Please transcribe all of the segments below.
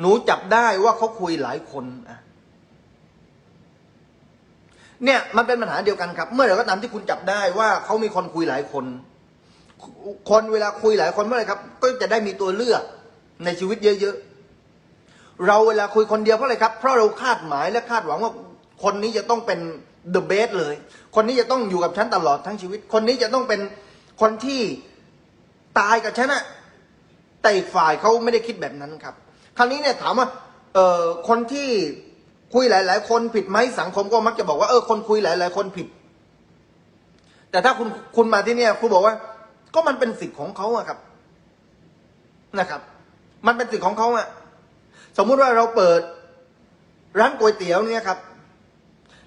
หนูจับได้ว่าเขาคุยหลายคนอะเนี่ยมันเป็นปัญหาเดียวกันครับ เมื่อไหร่ก็ตามที่คุณจับได้ว่าเขามีคนคุยหลายคน คนเวลาคุยหลายคนเมื่อไหร่ครับ ก็จะได้มีตัวเลือกในชีวิตเยอะๆ เราเวลาคุยคนเดียวเพราะอะไรครับ เพราะเราคาดหมายและคาดหวังว่าคนนี้จะต้องเป็น the best เลย คนนี้จะต้องอยู่กับฉันตลอดทั้งชีวิต คนนี้จะต้องเป็นคนที่ตายกับฉันอะแต่อีกฝ่ายเขาไม่ได้คิดแบบนั้นครับ คราวนี้เนี่ยถามว่าเออคนที่คุยหลาย ๆ คนผิดไหมสังคมก็มักจะบอกว่าเออคนคุยหลาย ๆ คนผิด แต่ถ้าคุณคุณมาที่เนี่ยครูบอกว่า ก็มันเป็นสิทธิ์ของเขาอะครับนะครับ มันเป็นสิทธิ์ของเขาอะสมมุติว่าเราเปิดร้านก๋วยเตี๋ยวเนี่ยครับ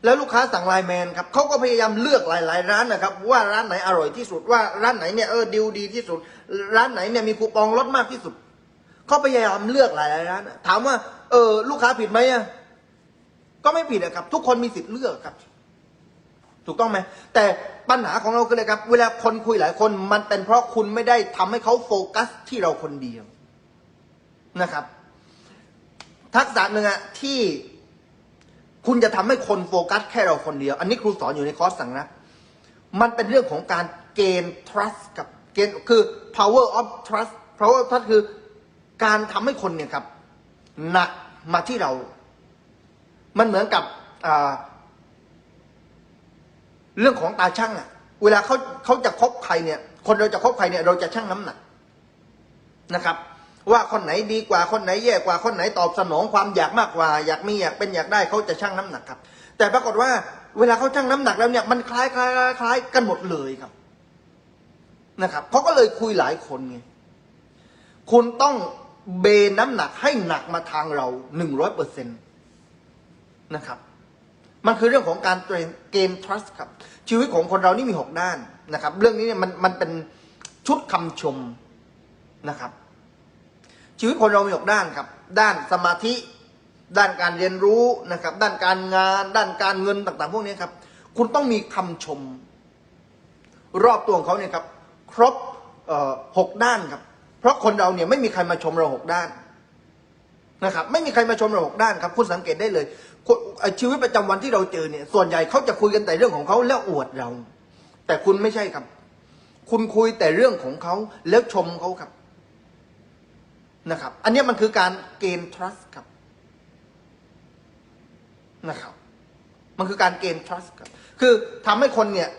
แล้วลูกค้าสั่งไลน์แมนครับเขาก็พยายามเลือกหลาย ๆ ร้านนะครับ ว่าร้านไหนอร่อยที่สุดว่าร้านไหนเนี่ยเออดิวดีที่สุด ร้านไหนเนี่ยมีคูปองลดมากที่สุด เขาพยายามเลือกหลายๆร้านอะถามว่าเออลูกค้าผิดไหมอะก็ไม่ผิดอะครับ ทุกคนมีสิทธิ์เลือกครับ ถูกต้องไหมแต่ปัญหาของเราคืออะไรครับ เวลาคนคุยหลายคน มันเป็นเพราะคุณไม่ได้ทำให้เขาโฟกัสที่เราคนเดียวนะครับ ทักษะหนึ่งอะที่คุณจะทำให้คนโฟกัสแค่เราคนเดียว อันนี้ครูสอนอยู่ในคอร์สสั่งนะ มันเป็นเรื่องของการเกณฑ์ trust กับเกณฑ์คือ power of trust power of trust คือ การทำให้คนเนี่ยครับหนักมาที่เรา มันเหมือนกับเรื่องของตาช่างอะเวลาเขาเขาจะคบใครเนี่ย คนเราจะคบใครเนี่ย เราจะชั่งน้ำหนักนะครับ ว่าคนไหนดีกว่าคนไหนแย่กว่าคนไหนตอบสนองความอยากมากกว่า อยากมีอยากเป็นอยากได้เขาจะชั่งน้ำหนักครับ แต่ปรากฏว่า เวลาเขาชั่งน้ำหนักแล้วเนี่ยมันคล้ายคล้ายคล้ายคล้ายกันหมดเลยครับ นะครับเขาก็เลยคุยหลายคนไงคุณต้อง เบนน้ำหนักให้หนักมาทางเราหนึ่งร้อยเปอร์เซ็นต์นะครับ มันคือเรื่องของการเกม trust ครับ ชีวิตของคนเรานี่มีหกด้านนะครับ เรื่องนี้เนี่ยมันมันเป็นชุดคำชมนะครับ ชีวิตคนเรามีหกด้านครับ ด้านสมาธิ ด้านการเรียนรู้นะครับ ด้านการงาน ด้านการเงินต่างๆ พวกนี้ครับ คุณต้องมีคำชม รอบตัวของเขาเนี่ยครับ ครบหกด้านครับ เพราะคนเราเนี่ยไม่มีใครมาชมเราหกด้านนะครับ ไม่มีใครมาชมเราหกด้านครับ คุณสังเกตได้เลย ชีวิตประจำวันที่เราเจอเนี่ย ส่วนใหญ่เขาจะคุยกันแต่เรื่องของเขาแล้วอวดเรา แต่คุณไม่ใช่ครับ คุณคุยแต่เรื่องของเขาแล้วชมเขาครับนะครับ อันนี้มันคือการเกณฑ์ trust ครับนะครับ มันคือการเกณฑ์ trust ครับ คือทำให้คนเนี่ย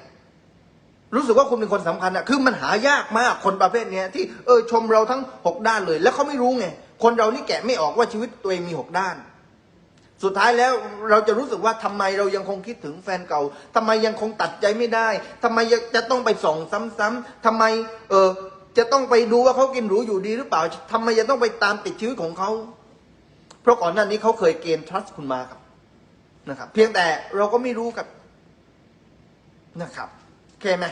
รู้สึกว่าคุณเป็นคนสำคัญอะคือมันหายากมากคนประเภทเนี้ยที่เออชมเราทั้งหกด้านเลย แล้วเขาไม่รู้ไงคนเรานี่แกะไม่ออกว่าชีวิตตัวเองมีหกด้าน สุดท้ายแล้วเราจะรู้สึกว่าทำไมเรายังคงคิดถึงแฟนเก่าทำไมยังคงตัดใจไม่ได้ทำไมจะต้องไปส่องซ้ำๆทำไมเออจะต้องไปดูว่าเขากินหรูอยู่ดีหรือเปล่าทำไมจะต้องไปตามติดชีวิตของเขาเพราะก่อนหน้านี้เขาเคยเกณฑ์ trust คุณมาครับนะครับ เพียงแต่เราก็ไม่รู้ครับนะครับ โอเคไหม